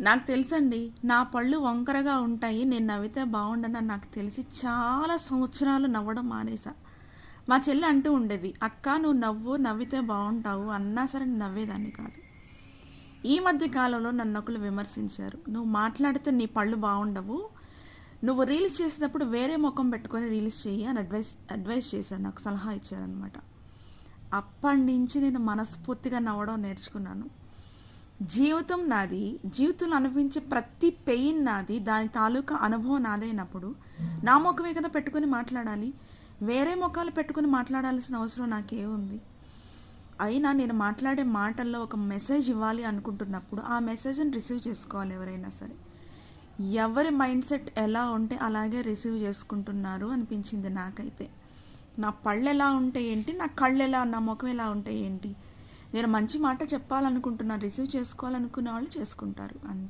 నాకు తెలుసండి నా పళ్ళు వంకరగా ఉంటాయి నేను నవ్వితే బాగుండదని నాకు తెలిసి చాలా సంవత్సరాలు నవ్వడం మానేసా. మా చెల్లి అంటూ ఉండేది అక్క నువ్వు నవ్వు నవ్వితే బాగుంటావు అన్నా సరే నేను నవ్వేదాన్ని కాదు. ఈ మధ్య కాలంలో నన్ను ఒకరు విమర్శించారు నువ్వు మాట్లాడితే నీ పళ్ళు బాగుండవు నువ్వు రీల్స్ చేసేటప్పుడు వేరే ముఖం పెట్టుకొని రీల్స్ చేయి అని అడ్వైస్ అడ్వైస్ చేశాను నాకు సలహా ఇచ్చారనమాట అప్పటి నుంచి నేను మనస్ఫూర్తిగా నవ్వడం నేర్చుకున్నాను. జీవితం నాది జీవితంలో అనిపించే ప్రతి పెయిన్ నాది దాని తాలూకా అనుభవం నాదైనప్పుడు నా ముఖమే కదా పెట్టుకొని మాట్లాడాలి. వేరే ముఖాలు పెట్టుకొని మాట్లాడాల్సిన అవసరం నాకేముంది అయినా నేను మాట్లాడే మాటల్లో ఒక మెసేజ్ ఇవ్వాలి అనుకుంటున్నప్పుడు ఆ మెసేజ్ని రిసీవ్ చేసుకోవాలి ఎవరైనా సరే. ఎవరి మైండ్ సెట్ ఎలా ఉంటే అలాగే రిసీవ్ చేసుకుంటున్నారు అనిపించింది నాకైతే. నా పళ్ళు ఎలా ఉంటే ఏంటి? నా కళ్ళు ఎలా నా ముఖం ఎలా ఉంటే ఏంటి? నేను మంచి మాట చెప్పాలనుకుంటున్నాను రిసీవ్ చేసుకోవాలనుకునే వాళ్ళు చేసుకుంటారు. అంతే.